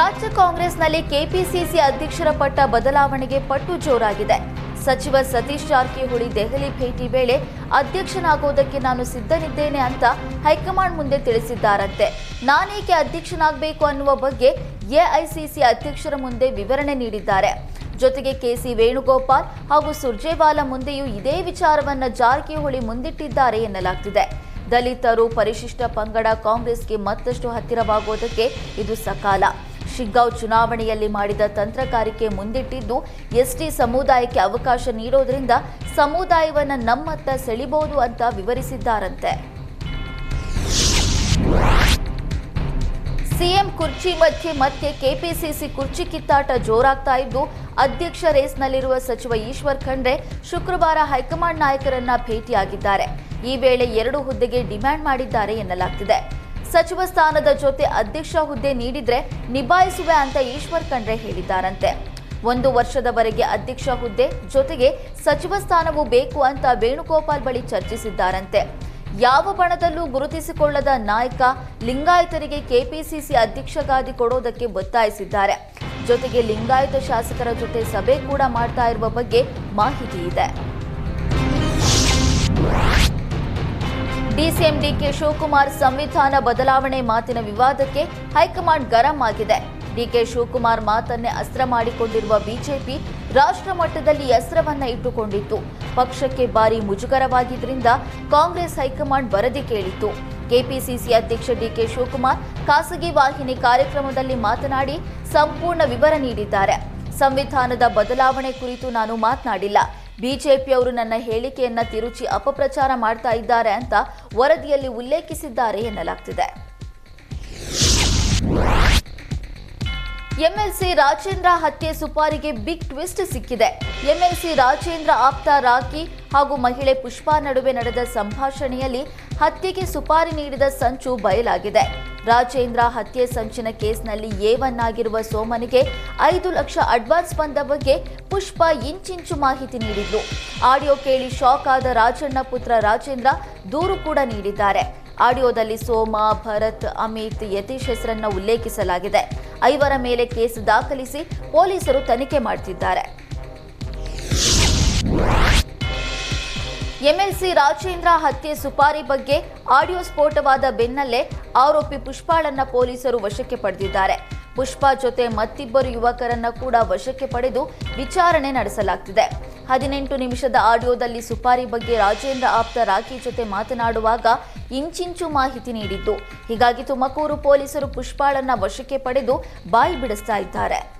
ರಾಜ್ಯ ಕಾಂಗ್ರೆಸ್ನಲ್ಲಿ ಕೆಪಿಸಿಸಿ ಅಧ್ಯಕ್ಷರ ಪಟ್ಟ ಬದಲಾವಣೆಗೆ ಪಟ್ಟು ಜೋರಾಗಿದೆ. ಸಚಿವ ಸತೀಶ್ ಜಾರಕಿಹೊಳಿ ದೆಹಲಿ ಭೇಟಿ ವೇಳೆ ಅಧ್ಯಕ್ಷನಾಗೋದಕ್ಕೆ ನಾನು ಸಿದ್ಧನಿದ್ದೇನೆ ಅಂತ ಹೈಕಮಾಂಡ್ ಮುಂದೆ ತಿಳಿಸಿದ್ದಾರಂತೆ. ನಾನೇಕೆ ಅಧ್ಯಕ್ಷನಾಗಬೇಕು ಅನ್ನುವ ಬಗ್ಗೆ ಎಐಸಿಸಿ ಅಧ್ಯಕ್ಷರ ಮುಂದೆ ವಿವರಣೆ ನೀಡಿದ್ದಾರೆ. ಜೊತೆಗೆ ಕೆಸಿ ವೇಣುಗೋಪಾಲ್ ಹಾಗೂ ಸುರ್ಜೇವಾಲಾ ಮುಂದೆಯೂ ಇದೇ ವಿಚಾರವನ್ನ ಜಾರಕಿಹೊಳಿ ಮುಂದಿಟ್ಟಿದ್ದಾರೆ ಎನ್ನಲಾಗ್ತಿದೆ. ದಲಿತರು ಪರಿಶಿಷ್ಟ ಪಂಗಡ ಕಾಂಗ್ರೆಸ್ಗೆ ಮತ್ತಷ್ಟು ಹತ್ತಿರವಾಗುವುದಕ್ಕೆ ಇದು ಸಕಾಲ. ಶಿಗ್ಗಾಂವ್ ಚುನಾವಣೆಯಲ್ಲಿ ಮಾಡಿದ ತಂತ್ರಗಾರಿಕೆ ಮುಂದಿಟ್ಟಿದ್ದು, ಎಸ್ಟಿ ಸಮುದಾಯಕ್ಕೆ ಅವಕಾಶ ನೀಡೋದ್ರಿಂದ ಸಮುದಾಯವನ್ನು ನಮ್ಮತ್ತ ಸೆಳಿಬಹುದು ಅಂತ ವಿವರಿಸಿದ್ದಾರಂತೆ. ಸಿಎಂ ಕುರ್ಚಿ ಮಧ್ಯೆ ಮತ್ತೆ ಕೆಪಿಸಿಸಿ ಕುರ್ಚಿ ಕಿತ್ತಾಟ ಜೋರಾಗ್ತಾ ಇದ್ದು, ಅಧ್ಯಕ್ಷ ರೇಸ್ನಲ್ಲಿರುವ ಸಚಿವ ಈಶ್ವರ್ ಖಂಡ್ರೆ ಶುಕ್ರವಾರ ಹೈಕಮಾಂಡ್ ನಾಯಕರನ್ನ ಭೇಟಿಯಾಗಿದ್ದಾರೆ. ಈ ವೇಳೆ ಎರಡು ಹುದ್ದೆಗೆ ಡಿಮ್ಯಾಂಡ್ ಮಾಡಿದ್ದಾರೆ ಎನ್ನಲಾಗ್ತಿದೆ. ಸಚಿವ ಸ್ಥಾನದ ಜೊತೆ ಅಧ್ಯಕ್ಷ ಹುದ್ದೆ ನೀಡಿದ್ರೆ ನಿಭಾಯಿಸುವೆ ಅಂತ ಈಶ್ವರ್ ಖಂಡ್ರೆ ಹೇಳಿದ್ದಾರಂತೆ. ಒಂದು ವರ್ಷದವರೆಗೆ ಅಧ್ಯಕ್ಷ ಹುದ್ದೆ ಜೊತೆಗೆ ಸಚಿವ ಸ್ಥಾನವೂ ಬೇಕು ಅಂತ ವೇಣುಗೋಪಾಲ್ ಬಳಿ ಚರ್ಚಿಸಿದ್ದಾರಂತೆ. ಯಾವ ಬಣದಲ್ಲೂ ಗುರುತಿಸಿಕೊಳ್ಳದ ನಾಯಕ ಲಿಂಗಾಯತರಿಗೆ ಕೆಪಿಸಿಸಿ ಅಧ್ಯಕ್ಷ ಗಾದಿ ಕೊಡೋದಕ್ಕೆ ಒತ್ತಾಯಿಸಿದ್ದಾರೆ. ಜೊತೆಗೆ ಲಿಂಗಾಯತ ಶಾಸಕರ ಜೊತೆ ಸಭೆ ಕೂಡ ಮಾಡ್ತಾ ಇರುವ ಬಗ್ಗೆ ಮಾಹಿತಿ ಇದೆ. ಡಿಸಿಎಂ ಡಿಕೆ ಶಿವಕುಮಾರ್ ಸಂವಿಧಾನ ಬದಲಾವಣೆ ಮಾತಿನ ವಿವಾದಕ್ಕೆ ಹೈಕಮಾಂಡ್ ಗರಂ ಆಗಿದೆ. ಡಿಕೆ ಶಿವಕುಮಾರ್ ಮಾತನ್ನೇ ಅಸ್ತ್ರ ಮಾಡಿಕೊಂಡಿರುವ ಬಿಜೆಪಿ ರಾಷ್ಟ್ರ ಮಟ್ಟದಲ್ಲಿ ಅಸ್ತ್ರವನ್ನ ಇಟ್ಟುಕೊಂಡಿತ್ತು. ಪಕ್ಷಕ್ಕೆ ಭಾರಿ ಮುಜುಗರವಾಗಿದ್ದರಿಂದ ಕಾಂಗ್ರೆಸ್ ಹೈಕಮಾಂಡ್ ವರದಿ ಕೇಳಿತ್ತು. ಕೆಪಿಸಿಸಿ ಅಧ್ಯಕ್ಷ ಡಿಕೆ ಶಿವಕುಮಾರ್ ಖಾಸಗಿ ವಾಹಿನಿ ಕಾರ್ಯಕ್ರಮದಲ್ಲಿ ಮಾತನಾಡಿ ಸಂಪೂರ್ಣ ವಿವರ ನೀಡಿದ್ದಾರೆ. ಸಂವಿಧಾನದ ಬದಲಾವಣೆ ಕುರಿತು ನಾನು ಮಾತನಾಡಿಲ್ಲ. ಬಿಜೆಪಿಯವರು ನನ್ನ ಹೇಳಿಕೆಯನ್ನ ತಿರುಚಿ ಅಪಪ್ರಚಾರ ಮಾಡ್ತಾ ಇದ್ದಾರೆ ಅಂತ ವರದಿಯಲ್ಲಿ ಉಲ್ಲೇಖಿಸಿದ್ದಾರೆ ಎನ್ನಲಾಗ್ತಿದೆ. ಎಂಎಲ್ಸಿ ರಾಜೇಂದ್ರ ಹತ್ಯೆ ಸುಪಾರಿಗೆ ಬಿಗ್ ಟ್ವಿಸ್ಟ್ ಸಿಕ್ಕಿದೆ. ಎಂಎಲ್ಸಿ ರಾಜೇಂದ್ರ ಆಪ್ತ ರಾಖಿ ಹಾಗೂ ಮಹಿಳೆ ಪುಷ್ಪಾ ನಡುವೆ ನಡೆದ ಸಂಭಾಷಣೆಯಲ್ಲಿ ಹತ್ಯೆಗೆ ಸುಪಾರಿ ನೀಡಿದ ಸಂಚು ಬಯಲಾಗಿದೆ. ರಾಜೇಂದ್ರ ಹತ್ಯೆ ಸಂಚಿನ ಕೇಸ್ನಲ್ಲಿ ಏವನ್ ಆಗಿರುವ ಸೋಮನಿಗೆ ಐದು ಲಕ್ಷ ಅಡ್ವಾನ್ಸ್ ಬಂದ ಬಗ್ಗೆ ಪುಷ್ಪ ಇಂಚಿಂಚು ಮಾಹಿತಿ ನೀಡಿದ್ರು ಆಡಿಯೋ ಕೇಳಿ ಶಾಕ್ ಆದ ರಾಜಣ್ಣ ಪುತ್ರ ರಾಜೇಂದ್ರ ದೂರು ಕೂಡ ನೀಡಿದ್ದಾರೆ. ಆಡಿಯೋದಲ್ಲಿ ಸೋಮ, ಭರತ್, ಅಮಿತ್, ಯತೀಶ್ ಹೆಸರನ್ನ ಉಲ್ಲೇಖಿಸಲಾಗಿದೆ. ಐವರ ಮೇಲೆ ಕೇಸ್ ದಾಖಲಿಸಿ ಪೊಲೀಸರು ತನಿಖೆ ಮಾಡ್ತಿದ್ದಾರೆ. ಎಂಎಲ್ಸಿ ರಾಜೇಂದ್ರ ಹತ್ಯೆ ಸುಪಾರಿ ಬಗ್ಗೆ ಆಡಿಯೋ ಸ್ಫೋಟವಾದ ಬೆನ್ನಲ್ಲೇ ಆರೋಪಿ ಪುಷ್ಪಾಳನ್ನ ಪೊಲೀಸರು ವಶಕ್ಕೆ ಪಡೆದಿದ್ದಾರೆ. ಪುಷ್ಪಾ ಜೊತೆ ಮತ್ತಿಬ್ಬರು ಯುವಕರನ್ನ ಕೂಡ ವಶಕ್ಕೆ ಪಡೆದು ವಿಚಾರಣೆ ನಡೆಸಲಾಗ್ತಿದೆ. ಹದಿನೆಂಟು ನಿಮಿಷದ ಆಡಿಯೋದಲ್ಲಿ ಸುಪಾರಿ ಬಗ್ಗೆ ರಾಜೇಂದ್ರ ಆಪ್ತ ರಾಖಿ ಜೊತೆ ಮಾತನಾಡುವಾಗ ಇಂಚಿಂಚು ಮಾಹಿತಿ ನೀಡಿದ್ದು. ಹೀಗಾಗಿ ತುಮಕೂರು ಪೊಲೀಸರು ಪುಷ್ಪಾಳನ್ನ ವಶಕ್ಕೆ ಪಡೆದು ಬಾಯಿ ಬಿಡಿಸ್ತಾ ಇದ್ದಾರೆ.